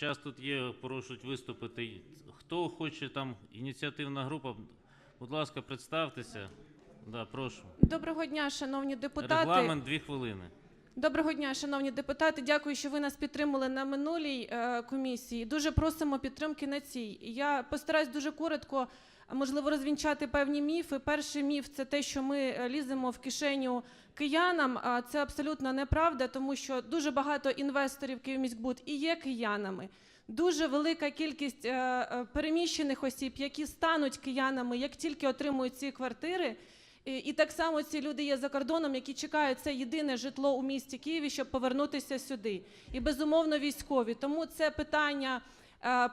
зараз тут є, порушують виступити. Хто хоче там ініціативна група, будь ласка, представтеся. Да, прошу. Доброго дня, шановні депутати. Регламент дві хвилини. Доброго дня, шановні депутати. Дякую, що ви нас підтримали на минулій е, комісії. Дуже просимо підтримки на цій. Я постараюсь дуже коротко, можливо, розвінчати певні міфи. Перший міф це те, що ми е, ліземо в кишеню киянам. А це абсолютно неправда, тому що дуже багато інвесторів Київміськбуд і є киянами. Дуже велика кількість е, е, переміщених осіб, які стануть киянами, як тільки отримують ці квартири. І, так само ці люди є за кордоном, які чекають це єдине житло у місті Києві, щоб повернутися сюди. І безумовно військові. Тому це питання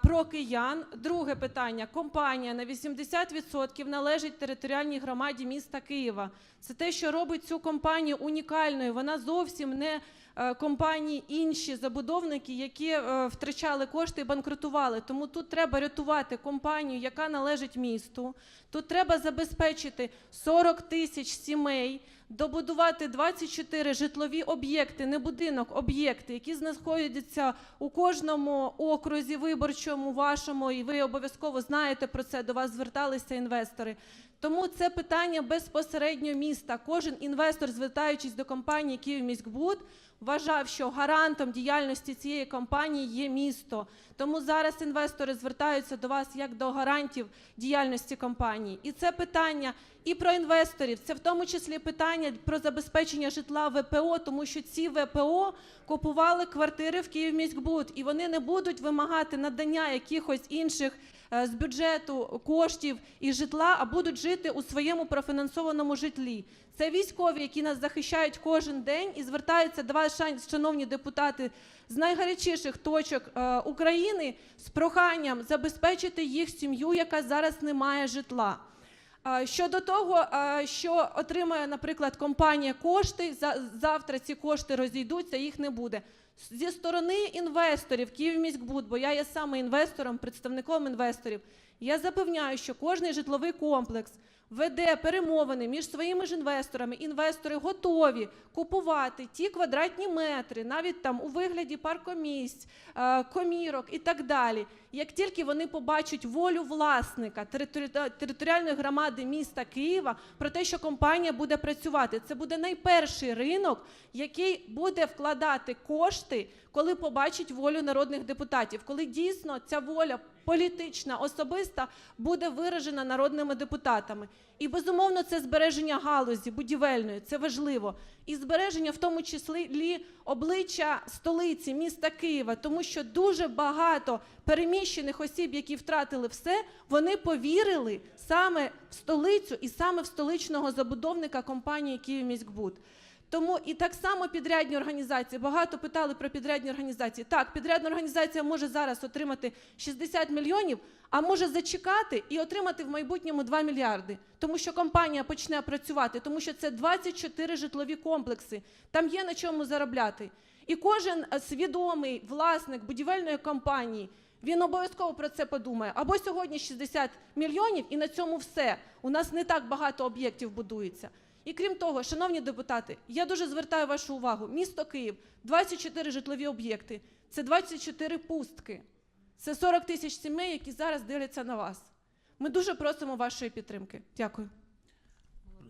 про киян. Друге питання: компанія на 80% належить територіальній громаді міста Києва. Це те, що робить цю компанію унікальною. Вона зовсім не е, компанії інші забудовники, які е, втрачали кошти і банкрутували. Тому тут треба рятувати компанію, яка належить місту. Тут треба забезпечити 40 тисяч сімей, добудувати 24 житлові об'єкти, не будинок, об'єкти, які знаходяться у кожному окрузі виборчому вашому, і ви обов'язково знаєте про це. До вас зверталися інвестори. Тому це питання безпосередньо міста. Кожен інвестор, звертаючись до компанії «Київміськбуд», вважав, що гарантом діяльності цієї компанії є місто. Тому зараз інвестори звертаються до вас як до гарантів діяльності компанії. І це питання і про інвесторів, це в тому числі питання про забезпечення житла ВПО, тому що ці ВПО купували квартири в Київміськбуд, і вони не будуть вимагати надання якихось інших з бюджету коштів і житла, а будуть жити у своєму профінансованому житлі. Це військові, які нас захищають кожен день і звертаються до вас, шановні депутати, з найгарячіших точок е, України з проханням забезпечити їх сім'ю, яка зараз не має житла. Щодо того, що отримає, наприклад, компанія кошти, за- завтра ці кошти розійдуться, їх не буде. Зі сторони інвесторів Київміськбуд, бо я є саме інвестором, представником інвесторів, я запевняю, що кожний житловий комплекс веде перемовини між своїми ж інвесторами. Інвестори готові купувати ті квадратні метри, навіть там у вигляді паркомісць, е, комірок і так далі. Як тільки вони побачать волю власника територіальної громади міста Києва про те, що компанія буде працювати, це буде найперший ринок, який буде вкладати кошти, коли побачить волю народних депутатів, коли дійсно ця воля політична, особиста буде виражена народними депутатами. І безумовно, це збереження галузі будівельної, це важливо. І збереження, в тому числі обличчя столиці міста Києва, тому що дуже багато переміщених осіб, які втратили все, вони повірили саме в столицю і саме в столичного забудовника компанії «Київміськбуд». Тому і так само підрядні організації. Багато питали про підрядні організації. Так, підрядна організація може зараз отримати 60 мільйонів, а може зачекати і отримати в майбутньому 2 мільярди. Тому що компанія почне працювати, тому що це 24 житлові комплекси. Там є на чому заробляти. І кожен е, свідомий власник будівельної компанії. Він обов'язково про це подумає. Або сьогодні 60 мільйонів, і на цьому все. У нас не так багато об'єктів будується. І крім того, шановні депутати, я дуже звертаю вашу увагу: місто Київ, 24 житлові об'єкти, це 24 пустки. Це 40 тисяч сімей, які зараз дивляться на вас. Ми дуже просимо вашої підтримки. Дякую.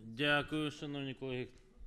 Дякую, шановні колеги.